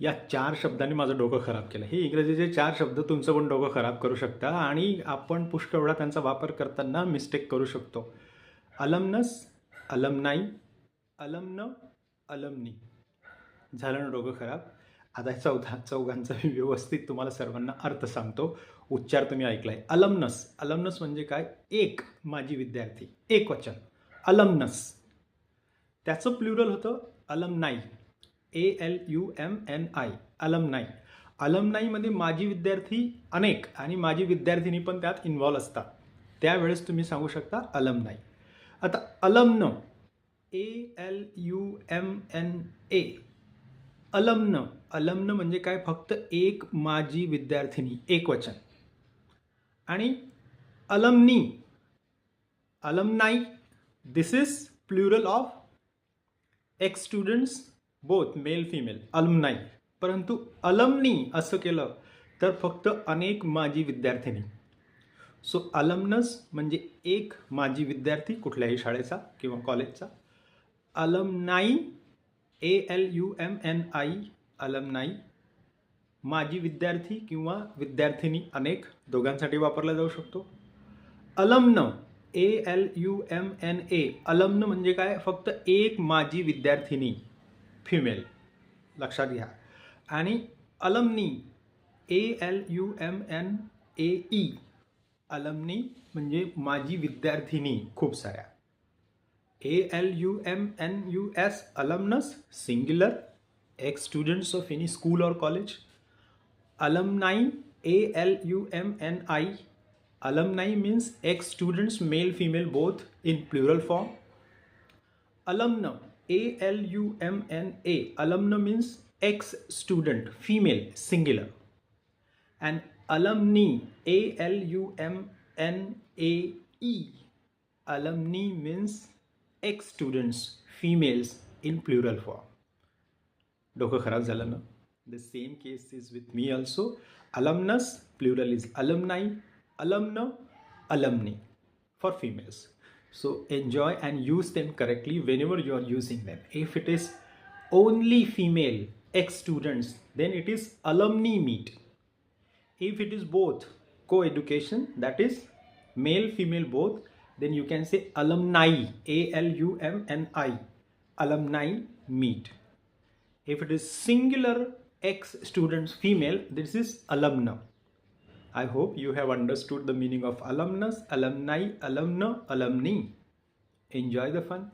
या चार शब्दांनी माझं डोकं खराब केलं. हे इंग्रजीचे चार शब्द तुमचं पण डोकं खराब करू शकता आणि आपण पुष्कळ त्यांचा वापर करताना मिस्टेक करू शकतो. Alumnus alumnae alumna alumni. झालं ना डोकं खराब? आता चौदा चौघांचा मी व्यवस्थित तुम्हाला सर्वांना अर्थ सांगतो. उच्चार तुम्ही ऐकलाय. अलमनस अलमनस म्हणजे काय? एक माझी विद्यार्थी. एक वचन. अलमनस. त्याचं प्लुरल होतं alumni. A L U M N I alumni अलमनाईमध्ये माझी विद्यार्थी अनेक आणि माझी विद्यार्थिनी पण त्यात इन्व्हॉल्व असतात. त्यावेळेस तुम्ही सांगू शकता अलमनाई आता alumna A L U M N A alumna alumna म्हणजे काय? फक्त एक माझी विद्यार्थिनी एक वचन. आणि alumnae alumni this is plural of ex students both male female alumni परंतु अलमनी असं केलं तर फक्त अनेक माझी विद्यार्थिनी सो अलमनस म्हणजे एक माजी विद्यार्थी कुठल्याही शाळेचा किंवा कॉलेजचा alumni A L U M N I alumni माजी विद्यार्थी किंवा विद्यार्थिनी अनेक दोघांसाठी वापरला जाऊ शकतो. Alumna A L U M N A alumna म्हणजे काय? फक्त एक माझी विद्यार्थिनी. फिमेल लक्षात घ्या. आणि alumnae A L U M N A E alumnae म्हणजे माझी विद्यार्थिनी खूप साऱ्या. A L U M N U S alumnus singular ex students of any school और college alumni A L U M N I alumni means ex students male female both in plural form alumnum A L U M N A. Alumna means ex student, female, singular. And alumni, A L U M N A E. Alumni means ex students, females in plural form. The same case is with me also. Alumnus, plural is alumni, alumna, alumni for females so enjoy and use them correctly whenever you are using them. If it is only female ex students then it is alumni meet. If it is both co-education that is male female both then you can say alumni a l u m n i alumni meet. If it is singular ex students female this is alumna i hope you have understood the meaning of alumnus alumni alumna alumni. Enjoy the fun